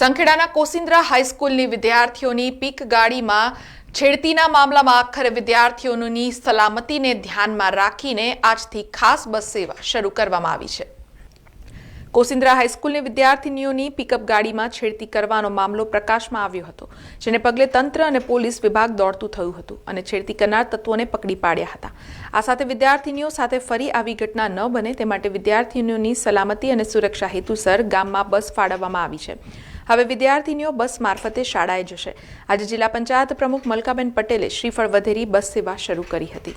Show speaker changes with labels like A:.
A: સંખેડાના કોસિન્દ્રા હાઈસ્કૂલની વિદ્યાર્થીઓની પીક ગાડીમાં છેડતીના મામલામાં આખરે વિદ્યાર્થીઓની સલામતીને ધ્યાનમાં રાખીને આજથી ખાસ બસ સેવા શરૂ કરવામાં આવી છે. કોસિન્દ્રા હાઈસ્કૂલની વિદ્યાર્થીનીઓની પિકઅપ ગાડીમાં છેડતી કરવાનો મામલો પ્રકાશમાં આવ્યો હતો, જેને પગલે તંત્ર અને પોલીસ વિભાગ દોડતું થયું હતું અને છેડતી કરનાર તત્વોને પકડી પાડ્યા હતા. આ સાથે વિદ્યાર્થીનીઓ સાથે ફરી આવી ઘટના ન બને તે માટે વિદ્યાર્થીનીઓની સલામતી અને સુરક્ષા હેતુસર ગામમાં બસ ફાળવવામાં આવી છે. હવે વિદ્યાર્થીનીઓ બસ મારફતે શાળાએ જશે. આજે જિલ્લા પંચાયત પ્રમુખ મલકાબેન પટેલે શ્રીફળ વધેરી બસ સેવા શરૂ કરી હતી.